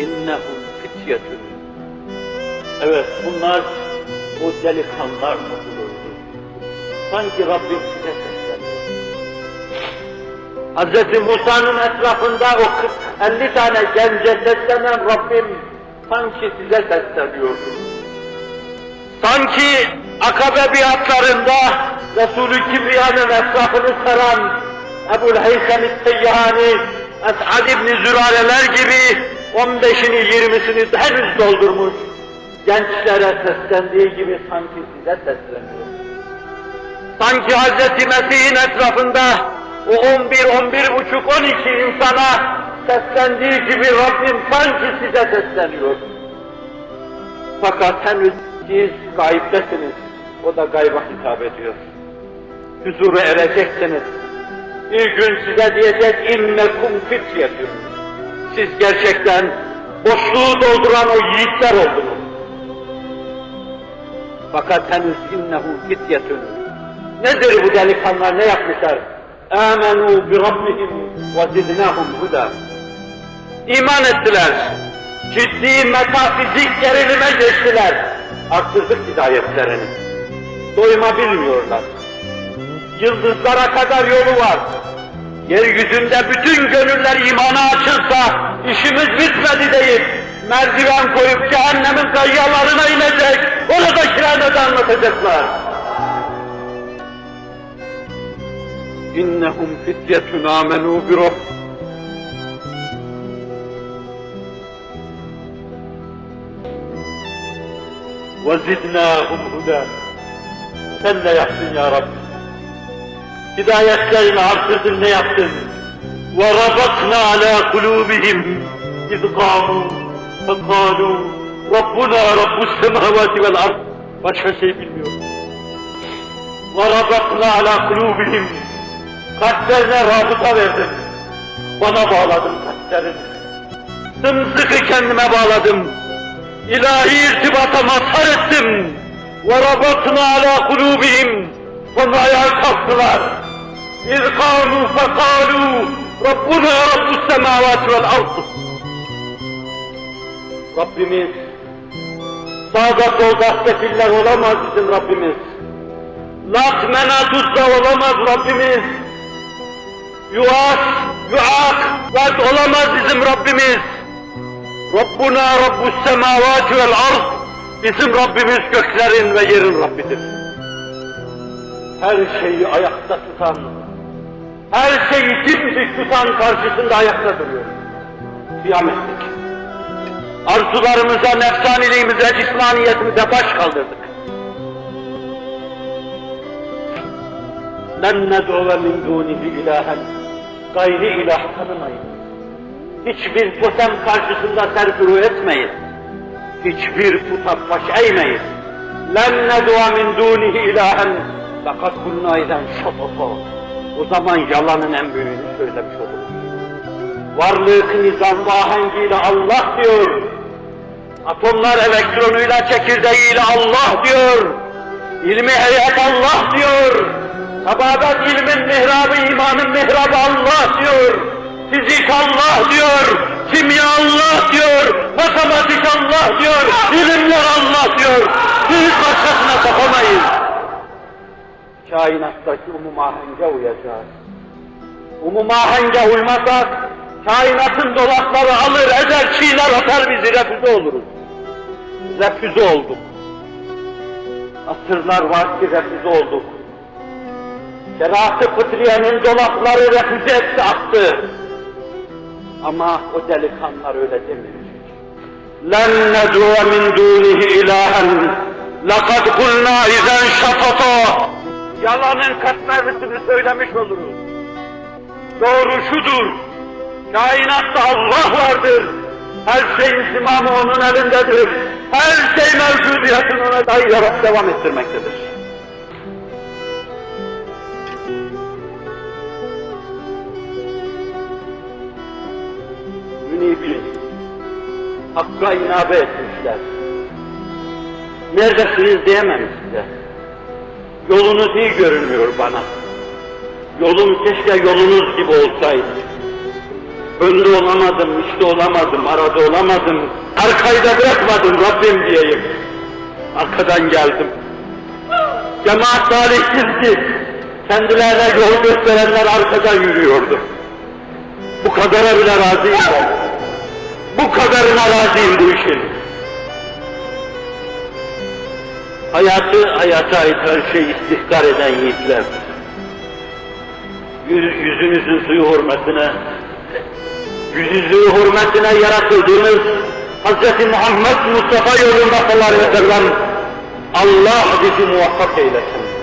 İnnehum fityetun. Evet bunlar o delikanlılar topluluğuydu. Sanki Rabbim size sesleniyor. Hz. Musa'nın etrafında o 40-50 tane gence seslenen Rabbim sanki size sesleniyordu. Sanki akabe biatlarında Resulü Kibriya'nın etrafını saran Ebu'l Heysem Seyyahani, Es'ad İbni Zürareler gibi 15'ini 20'sini henüz doldurmuş gençlere seslendiği gibi sanki size sesleniyor. Sanki Hz. Mesih'in etrafında o 11, 11 buçuk, 12 insana seslendiği gibi Rabbim sanki size sesleniyor. Fakat henüz siz gayiptesiniz. O da gayba hitap ediyor. Huzura ereceksiniz. Bir gün size diyecek innekum fityetun. Siz gerçekten boşluğu dolduran o yiğitler oldunuz. Fakat henüz innehu fityetun. Nedir bu delikanlılar ne yapmışlar? Amenu bi rabbihim ve zidnahum huda. İman ettiler. Ciddi metafizik gerilime geçtiler. Arttırdık hidayetlerini. Doyma bilmiyorlar. Yıldızlara kadar yolu var. Yeryüzünde bütün gönüller imana açılsa, işimiz bitmedi deyip, merdiven koyup cehennemin kayyalarına inecek, oradakilerine de anlatacaklar. İnnehum fityetun amenu bi zidnâhum huda. Sen ne yaptın ya Rabbi? Hidayetlerini artırdın ne yaptın? وَرَبَطْنَا عَلَى قُلُوبِهِمْ اِذْ قَامُوا فَقَالُوا رَبُّنَا رَبُّ السَّمَاوَاتِ وَالْأَرْضِ Başka şey bilmiyorum. وَرَبَطْنَا عَلَى قُلُوبِهِمْ Kalplerine rabıta verdin. Bana bağladım kalplerini. Sımsıkı kendime bağladım. İlahi irtibata mazhar ettim. وَرَبَطْنَا عَلَى قُلُوبِهِمْ Sonra ayağa kalktılar. اِذْ قَامُوا فَقَالُوا Rabbuna Rabbus semavati vel ardu. Rabbimiz, sağda solda sefiller olamaz bizim Rabbimiz. Lat menatuzda olamaz Rabbimiz. Yuat, yuak, lat olamaz bizim Rabbimiz. Rabbuna Rabbus semavati vel ard. Bizim Rabbimiz göklerin ve yerin Rabbidir. Her şeyi ayakta tutan, her şeyi dimdik tutan karşısında ayakta duruyor. Kıyametlik. Arzularımıza, nefsaniliğimize, cismaniyetimize baş kaldırdık. لَنْ نَدْعُوَ مِنْ دُونِهِ ilahen Gayri ilah tanımayın. Hiçbir totem karşısında serfuru etmeyin. Hiçbir puta baş eğmeyin. لَنْ نَدْعُوَ مِنْ دُونِهِ ilahen fakat kulna eden şototo. o zaman yalanın en büyüğünü söylemiş olur. Varlık nizam ahengiyle Allah diyor. Atomlar elektronuyla çekirdeğiyle Allah diyor. İlmi heyet Allah diyor. Tabadat ilmin mihrabı, imanın mihrabı Allah diyor. Fizik Allah diyor. Kimya Allah diyor. Matematik Allah diyor. İlimler Allah diyor. kainattaki umum ahenge uyacağız. Umum ahenge uymazsak, kainatın dolapları alır, eder, çiğner, atar bizi, refüze oluruz. Refüze olduk. Asırlar var ki refüze olduk. Şeriat-ı fıtriyenin dolapları refüze etti, attı. Ama o delikanlılar öyle demeyecek. لَنْ نَدْعُوَ مِنْ دُونِهِ إِلَٰهًا لَقَدْ قُلْنَا اِذَنْ شَطَطًا yalanın katmerlisini söylemiş oluruz. Doğru şudur, kainatta Allah vardır, her şeyin zimamı onun elindedir, her şey mevcudiyetini ona dayayarak devam ettirmektedir. Münibin, Hakk'a inabe etmişler. Neredesiniz diyemem size. Yolunuz iyi görünmüyor bana. Yolum keşke yolunuz gibi olsaydı. Önde olamadım, işte olamadım, arada olamadım. Arkayı da bırakmadım Rabbim diyeyim. Arkadan geldim. Cemaat talihsizdi. Kendilerine yol gösterenler arkadan yürüyordu. Bu kadara bile razıyım ben. Bu kadarına razıyım bu işin. Hayatı, hayata ait her şeyi istihkar eden yiğitler. Yüz, yüzünüzün suyu hürmetine, yüzünüzün hürmetine yaratıldığınız Hz. Muhammed Mustafa yolunda sallallahu aleyhi ve sellem Allah bizi muvaffak eylesin.